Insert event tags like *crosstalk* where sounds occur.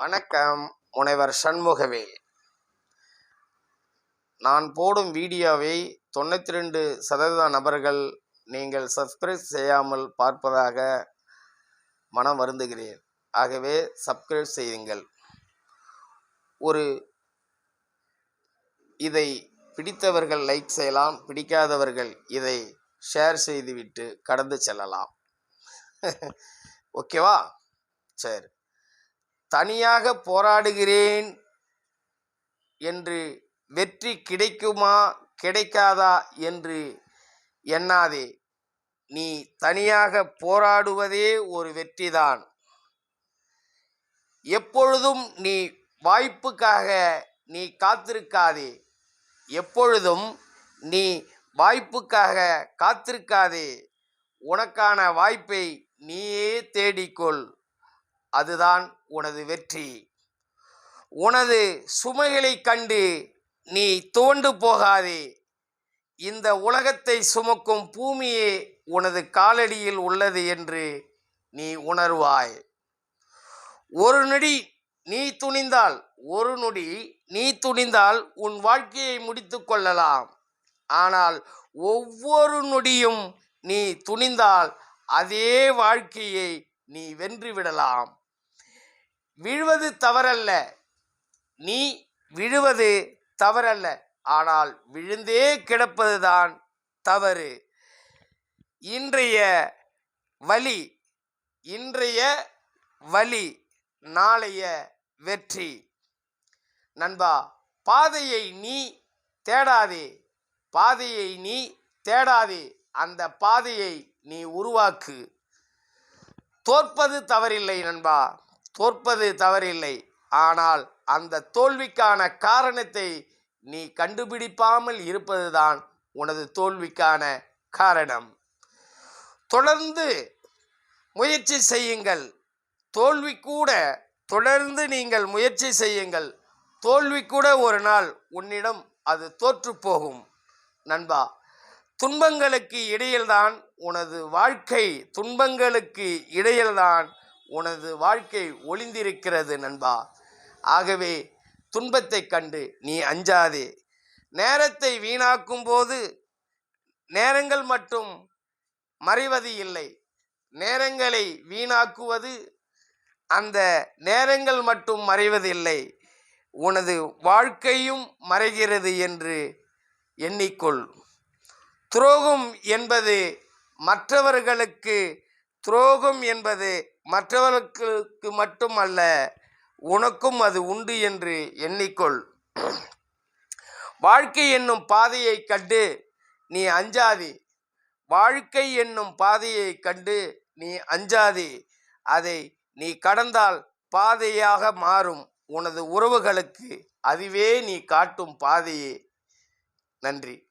வணக்கம் முனைவர் சண்முகவே நான் போடும் வீடியோவை தொண்ணூற்றி ரெண்டு சதவீத நபர்கள் நீங்கள் சப்ஸ்கிரைப் செய்யாமல் பார்ப்பதாக மனம் வருந்துகிறேன். ஆகவே சப்ஸ்கிரைப் செய்யுங்கள். ஒரு இதை பிடித்தவர்கள் லைக் செய்யலாம் பிடிக்காதவர்கள் இதை ஷேர் செய்துவிட்டு கடந்து செல்லலாம். *laughs* ஓகேவா சரி. தனியாக போராடுகிறேன் என்று வெற்றி கிடைக்குமா கிடைக்காதா என்று எண்ணாதே. நீ தனியாக போராடுவதே ஒரு வெற்றிதான். எப்பொழுதும் நீ வாய்ப்புக்காக நீ காத்திருக்காதே. எப்பொழுதும் நீ வாய்ப்புக்காக காத்திருக்காதே. உனக்கான வாய்ப்பை நீயே தேடிக்கொள். அதுதான் உனது வெற்றி. உனது சுமைகளை கண்டு நீ துவண்டு போகாதே. இந்த உலகத்தை சுமக்கும் பூமியே உனது காலடியில் உள்ளது என்று நீ உணர்வாய். ஒரு நொடி நீ துணிந்தால் ஒரு நொடி நீ துணிந்தால் உன் வாழ்க்கையை முடித்து கொள்ளலாம். ஆனால் ஒவ்வொரு நொடியும் நீ துணிந்தால் அதே வாழ்க்கையை நீ வென்று விடலாம். விழுவது தவறல்ல. நீ விழுவது தவறல்ல. ஆனால் விழுந்தே கிடப்பதுதான் தவறு. இன்றைய வழி இன்றைய வழி நாளைய வெற்றி. நண்பா பாதையை நீ தேடாதே. பாதையை நீ தேடாதே. அந்த பாதையை நீ உருவாக்கு. தோற்பது தவறில்லை நண்பா. தோற்பது தவறில்லை. ஆனால் அந்த தோல்விக்கான காரணத்தை நீ கண்டுபிடிப்பாமல் இருப்பதுதான் உனது தோல்விக்கான காரணம். தொடர்ந்து முயற்சி செய்யுங்கள். தோல்வி கூட தொடர்ந்து நீங்கள் முயற்சி செய்யுங்கள். தோல்வி கூட ஒரு நாள் உன்னிடம் அது தோற்று போகும். நண்பா துன்பங்களுக்கு இடையில்தான் உனது வாழ்க்கை துன்பங்களுக்கு இடையில்தான் உனது வாழ்க்கை ஒளிந்திருக்கிறது நண்பா. ஆகவே துன்பத்தை கண்டு நீ அஞ்சாதே. நேரத்தை வீணாக்கும் போது நேரங்கள் மட்டும் மறைவது இல்லை. நேரங்களை வீணாக்குவது அந்த நேரங்கள் மட்டும் மறைவதில்லை உனது வாழ்க்கையும் மறைகிறது என்று எண்ணிக்கொள். துரோகம் என்பது மற்றவர்களுக்கு துரோகம் என்பது மற்றவர்களுக்கு மட்டும் அல்ல உனக்கும் அது உண்டு என்று எண்ணிக்கொள். வாழ்க்கை என்னும் பாதையை கண்டு நீ அஞ்சாதே. வாழ்க்கை என்னும் பாதையை கண்டு நீ அஞ்சாதே. அதை நீ கடந்தால் பாதையாக மாறும் உனது உறவுகளுக்கு. அதுவே நீ காட்டும் பாதையே. நன்றி.